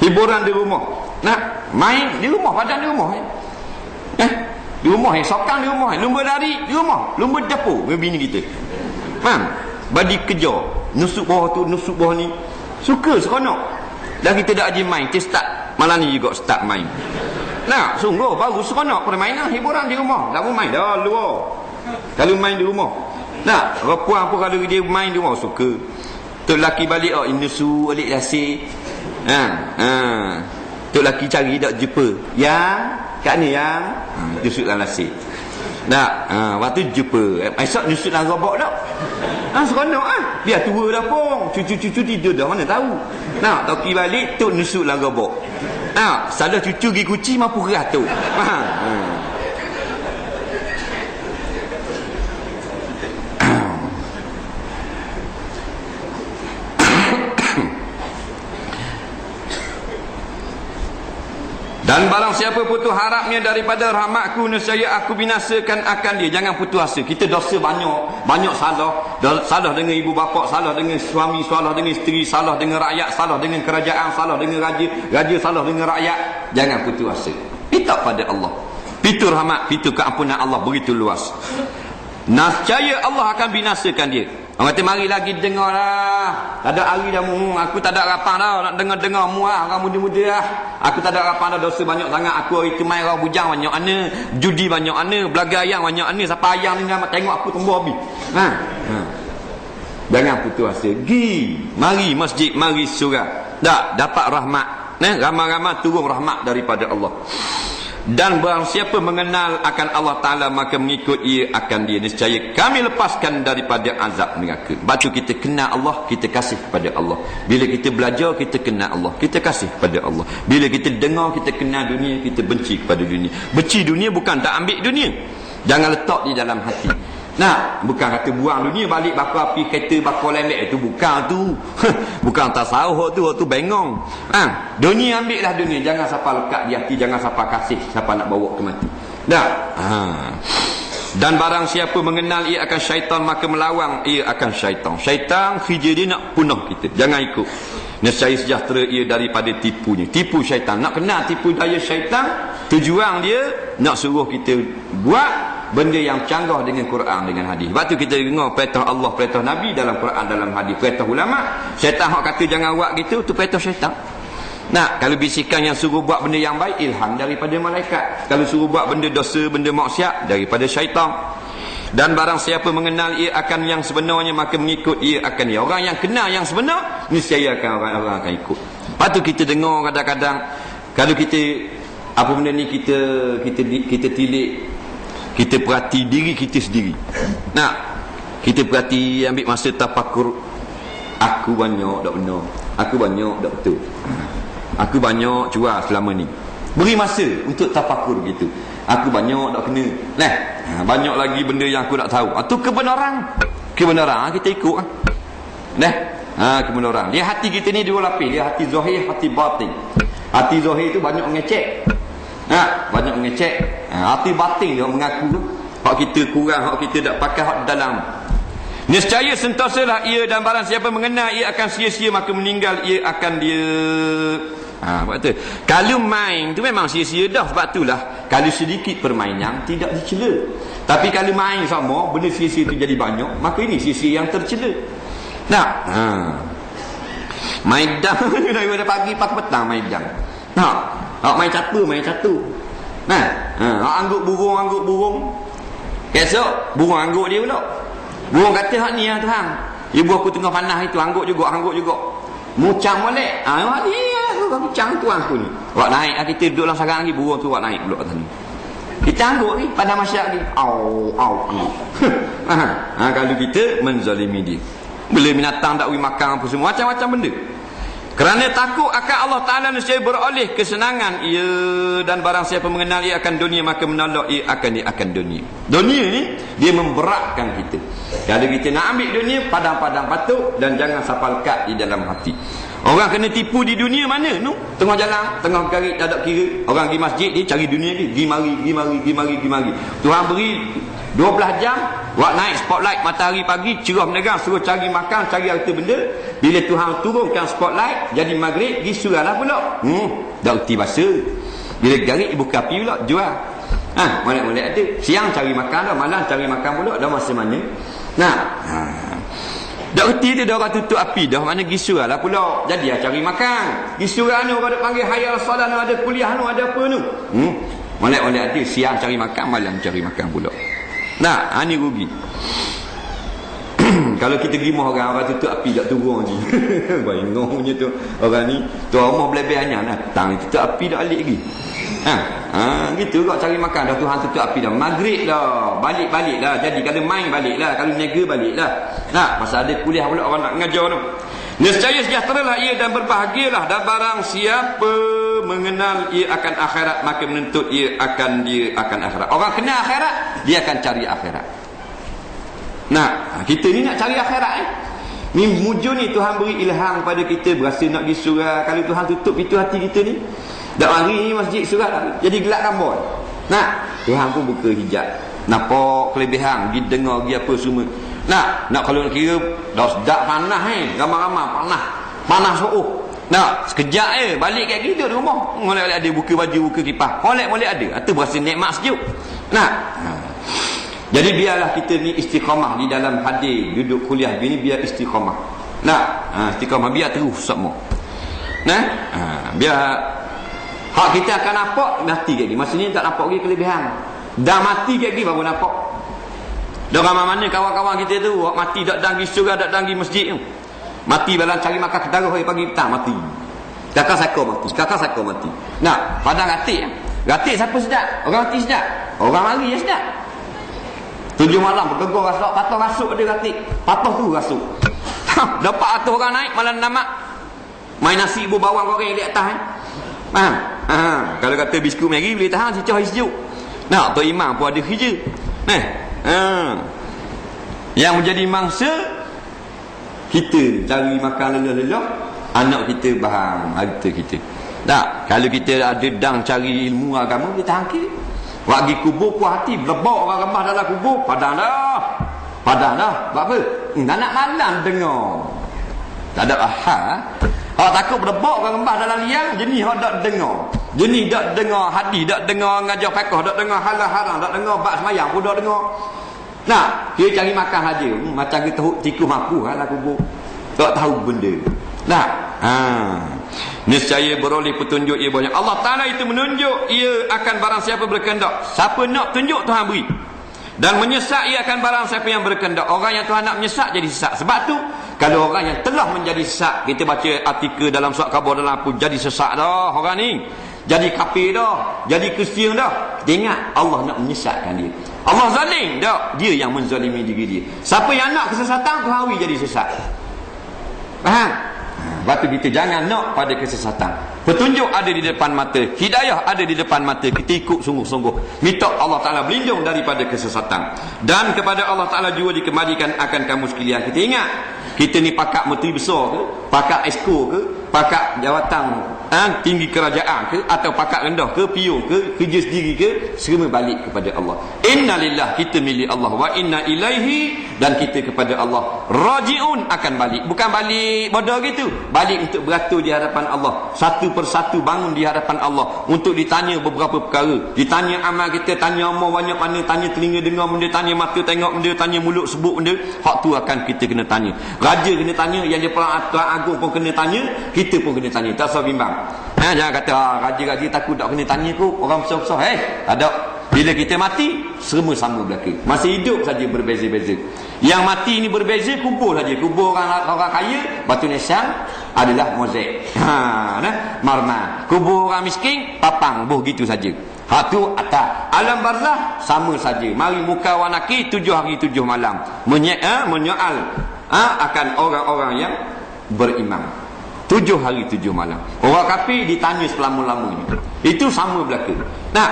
hiburan di rumah. Nak main di rumah padang di rumah eh, eh? di rumah eh. Sokang di rumah eh. Lumba lari di rumah lumba dengan bini kita. Faham? Badi kerja nusuk bawah tu nusuk bawah ni suka seronok. Dan kita dah aji main kita start. Malam ni juga start main. Nah sungguh baru seronok. Main lah hiburan di rumah. Tak mau main dah luar. Kalau main di rumah. Nah perempuan pun kalau dia main di rumah suka. Tu laki balik oh nusu alik lasik ha ha. Tu laki cari tak jumpa. Yang kat ni yang. Ha, nusuk dalam lasik nak ha, waktu jumpa. Esok nusuk dalam robot tak ha, seronok ah. Biar tua dah pun. Cucu-cucu tidur dah mana tahu. Nak toki balik tu nusuk dalam robot ha, salah cucu pergi kuci mampu keras tu ha, ha. Dan barang siapa putus harapnya daripada rahmatku nescaya aku binasakan akan dia. Jangan putus asa. Kita dosa banyak, banyak salah. Salah dengan ibu bapa, salah dengan suami, salah dengan isteri, salah dengan rakyat, salah dengan kerajaan, salah dengan raja, raja salah dengan rakyat. Jangan putus asa. Minta pada Allah. Pintu rahmat, pintu keampunan Allah begitu luas. Nascaya Allah akan binasakan dia. Orang kata mari lagi dengar lah. Tak ada hari dah mu. Aku tak ada harapan dah nak dengar-dengar mu lah. Orang muda-muda lah. Aku tak ada harapan dah dosa banyak sangat. Aku hari tu main orang bujang banyak mana. Judi banyak mana. Belaga ayam banyak mana. Siapa ayam ni nak tengok aku tumbuh habis. Ha? ha. Jangan putus asa. Gi. Mari masjid. Mari surah. Tak. Dapat rahmat. Nah, ramai-ramai turun rahmat daripada Allah dan barang siapa mengenal akan Allah Ta'ala maka mengikut ia akan dia. Niscaya kami lepaskan daripada azab neraka. Batu kita kenal Allah kita kasih kepada Allah. Bila kita belajar kita kenal Allah kita kasih kepada Allah. Bila kita dengar kita kenal dunia kita benci kepada dunia. Benci dunia bukan tak ambil dunia. Jangan letak di dalam hati Nah, bukan kata buang dunia balik bakar api kereta bakar lelek itu bukan tu. bukan tasawuf tu, tu bengong. Ha, dunia ambil lah dunia, jangan siapa lekat di hati, jangan siapa kasih, siapa nak bawa ke mati. Dah. Ha. Dan barang siapa mengenal ia akan syaitan maka melawang ia akan syaitan. Syaitan kerja dia nak punah kita. Jangan ikut. Nescaya sejahtera ia daripada tipunya. Tipu syaitan. Nak kenal tipu daya syaitan, tujuan dia nak suruh kita buat benda yang canggah dengan Quran dengan hadis. Waktu kita dengar perintah Allah, perintah Nabi dalam Quran dalam hadis, perintah ulama, syaitan hak kata jangan buat gitu tu perintah syaitan. Nah, kalau bisikan yang suruh buat benda yang baik ilham daripada malaikat. Kalau suruh buat benda dosa, benda maksiat daripada syaitan. Dan barang siapa mengenal ia akan yang sebenarnya maka mengikut ia akan ia. Orang yang kenal yang sebenar niscaya akan orang-orang akan ikut. Patut kita dengar kadang-kadang kalau kita apa benda ni kita kita kita tilik kita perhati diri kita sendiri. Nak kita perhati ambil masa tafakur. Aku banyak tak benar. Aku banyak tak betul. Aku banyak curah selama ni. Beri masa untuk tafakur gitu aku banyak tak kena. Nah ha, banyak lagi benda yang aku tak tahu. Itu ha, kebenaran. Kebenaran ha, kita ikut nah ha, kebenaran. Dia hati kita ni dua lapis. Dia hati zahir hati batin. Hati zahir itu banyak ngecek Ha, banyak mengecek. Ha, hati batin dia mengaku. Hak kita kurang, hak kita tak pakai hak dalam. Nescaya sentasalah ia dan barang siapa mengenal ia akan sia-sia maka meninggal ia akan dia Ha, sebab tu. Kalau main tu memang sia-sia dah sebab itulah kalau sedikit permainan tidak dicela. Tapi kalau main sama benda sia-sia tu jadi banyak, maka ini sia-sia yang tercela. Nah, ha. Main dah daripada pagi pas petang main dah. Ha, Hak main catur, main catur. Nah, ha, angguk burung, angguk burung. Esok burung angguk dia pula. Burung kata hak ni ya Tuhan. Ibu aku tengah panas itu angguk juga, angguk juga. Mucang molek. Ah, ha, ni aku mucang tuan aku ni. Wak naik ah, kita duduk dalam sarang lagi burung tu wak naik pula atas ni. Kita angguk ni pada masyarakat ni. Au, au. ha, ha, kalau kita menzalimi dia. Bila binatang tak boleh makan apa semua macam-macam benda. Kerana takut akan Allah Ta'ala nescaya beroleh kesenangan ia dan barang siapa mengenal ia akan dunia maka menolak ia akan dia akan dunia. Dunia ni dia memberatkan kita. Kalau kita nak ambil dunia, padang-padang patuk dan jangan sapal kat di dalam hati. Orang kena tipu di dunia mana tu? Tengah jalan, tengah garik tak ada kira. Orang pergi masjid dia cari dunia dia, pergi mari, pergi mari, pergi mari, pergi mari. Tuhan beri 12 jam, buat naik spotlight matahari pagi, cerah menegang, suruh cari makan, cari harta benda. Bila Tuhan turunkan spotlight, jadi maghrib, pergi surahlah pula. Hmm, dah reti bahasa. Bila garik, buka api pula, jual. Ha, molek-molek ada. Siang cari makan dah, malam cari makan pula, dah masa mana. Nah, ha. Dah reti tu dah orang tutup api dah mana gisura lah pula. Jadi lah cari makan. Gisura ni orang panggil hayal salat ni ada kuliah ni ada apa ni. Hmm. Molek-molek ada siang cari makan malam cari makan pula. Nah, ha, ni rugi. Kalau kita pergi orang orang tutup api tak turun je. Bayangkan punya tu orang ni tu rumah belebehnya nah. Tang tutup api dah alik lagi. Ha, ha gitu kau cari makan dah Tuhan tutup api dah. Maghrib dah. Balik-balik dah. Jadi kalau main balik lah. Kalau niaga balik lah. Nah, pasal ada kuliah pula orang nak ngajar tu. Nescaya sejahteralah ia dan berbahagialah dan barang siapa mengenal ia akan akhirat maka menuntut ia akan dia akan akhirat. Orang kenal akhirat, dia akan cari akhirat. Nah, kita ni nak cari akhirat eh. Ni mujur ni Tuhan beri ilham pada kita berasa nak pergi surah. Kalau Tuhan tutup pintu hati kita ni, dak hari ni masjid surah jadi gelap rambut. Nah, Tuhan pun buka hijab. Nampak kelebihan, pergi dengar, pergi apa semua. Nak, nak kalau nak kira dah sedap panas eh, ramai-ramai panas. Panas suruh. Nak, sekejap eh, balik kat kita di rumah. Molek-molek ada buka baju, buka kipas. Molek-molek ada. Itu berasa nikmat sejuk. Nak. Jadi biarlah kita ni istiqamah di dalam hadir duduk kuliah bini biar istiqamah. Nak, ha, istiqamah biar terus semua. Nah, ha, biar hak kita akan nampak mati lagi. Maksudnya tak nampak lagi kelebihan. Dah mati lagi baru nampak. Dah ramai mana kawan-kawan kita tu Wak mati tak danggi surga tak danggi masjid tu Mati balang cari makan kedaruh pagi petang mati Kakak sako mati Kakak sako mati Nah padang gatik Gatik siapa sedap Orang mati sedap Orang mari ya sedap Tujuh malam bergegur rasuk Patuh rasuk ada gatik Patuh tu rasuk Dapat atur orang naik malam namak Main nasi ibu bawang goreng di atas eh? Faham? Ha, kalau kata biskut mari boleh tahan si cah sejuk. Nak tu imam pun ada kerja. Nah, Ha. Yang menjadi mangsa kita cari makan lelah-lelah anak kita faham harta kita. Tak, kalau kita ada dang cari ilmu agama kita hangki. Wagi kubur puas hati lebok orang remah dalam kubur padang dah. Padang dah. Buat apa? Hmm, nak malam dengar. Tak ada ahal. Hak takut berbok orang rembah dalam liang, jenis hak tak dengar. Jenis tak dengar hadis, tak dengar ngajar fiqh, tak dengar halal haram, tak dengar bab semayang pun tak dengar. Nah, dia cari makan saja. Hmm, macam kita tikus mampu lah kubur. Tak tahu benda. Nah, ha. Nescaya beroleh petunjuk ia banyak. Allah Ta'ala itu menunjuk ia akan barang siapa berkendak. Siapa nak tunjuk Tuhan beri. Dan menyesat ia akan barang siapa yang berkendak. Orang yang Tuhan nak menyesat jadi sesat. Sebab tu kalau orang yang telah menjadi sesat, kita baca artikel dalam surat khabar dalam apa, jadi sesat dah orang ni. Jadi kafir dah, jadi Kristian dah. Kita ingat Allah nak menyesatkan dia. Allah zalim dah, dia yang menzalimi diri dia. Siapa yang nak kesesatan, tu hari jadi sesat. Faham? Batu kita jangan nak pada kesesatan. Petunjuk ada di depan mata. Hidayah ada di depan mata. Kita ikut sungguh-sungguh. Minta Allah Ta'ala berlindung daripada kesesatan. Dan kepada Allah Ta'ala juga dikembalikan akan kamu sekalian. Kita ingat kita ni pakak menteri besar ke pakak esko ke pakak jawatan ha, tinggi kerajaan ke atau pakak rendah ke pion ke kerja sendiri ke semua balik kepada Allah. Inna lillah kita milik Allah. Wa inna ilaihi dan kita kepada Allah. Rajiun akan balik. Bukan balik bodoh gitu. Balik untuk beratur di hadapan Allah. Satu persatu bangun di hadapan Allah. Untuk ditanya beberapa perkara. Ditanya amal kita tanya amal banyak mana tanya telinga dengar benda tanya mata tengok benda tanya mulut sebut benda. Hak tu akan kita kena tanya. Raja kena tanya, yang dia Tuan Agung pun kena tanya, kita pun kena tanya. Tak usah bimbang. Ha, jangan kata, ah, raja-raja takut tak kena tanya ku, orang besar-besar. Eh, tak ada. Bila kita mati, semua sama belakang. Masih hidup saja berbeza-beza. Yang mati ni berbeza, kubur saja. Kubur orang orang kaya, batu nisan adalah mozaik. Ha, nah, marma. Kubur orang miskin, papang. Buh gitu saja. Hatu atas. Alam barzah, sama saja. Mari muka wanaki, tujuh hari tujuh malam. Menye eh, menyoal ha, akan orang-orang yang beriman. Tujuh hari tujuh malam. Orang kafir ditanya selama-lamanya. Itu sama belaka. Nah,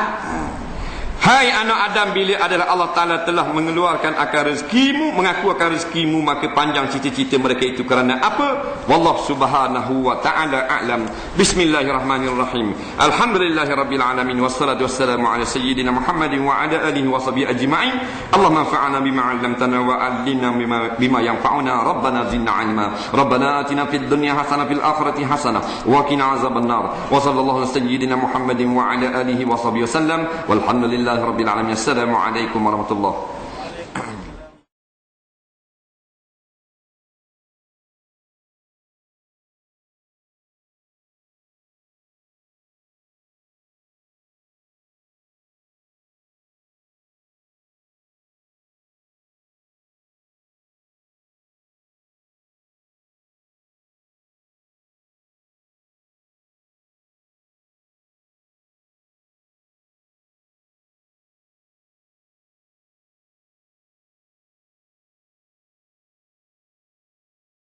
Hai anak Adam bila adalah Allah Ta'ala telah mengeluarkan akan rezekimu Mengaku akan rezekimu Maka panjang cita-cita mereka itu. Kerana apa? Wallah subhanahu wa ta'ala a'lam. Bismillahirrahmanirrahim. Alhamdulillahi rabbil alamin. Wassalatu wassalamu ala sayyidina Muhammadin Wa ala alihi wa sabihi ajma'in. Allah manfa'ana bima alamtana Wa alina bima, bima yanfa'una. Rabbana zinna ilma. Rabbana atina fid dunya hasana fil akhirati hasana Wa kina azab nar Wa sallallahu ala sayyidina Muhammadin Wa ala alihi wa sabihi wasallam Walhamdulillah Alhamdulillah Rabbil Alamin Assalamualaikum Warahmatullahi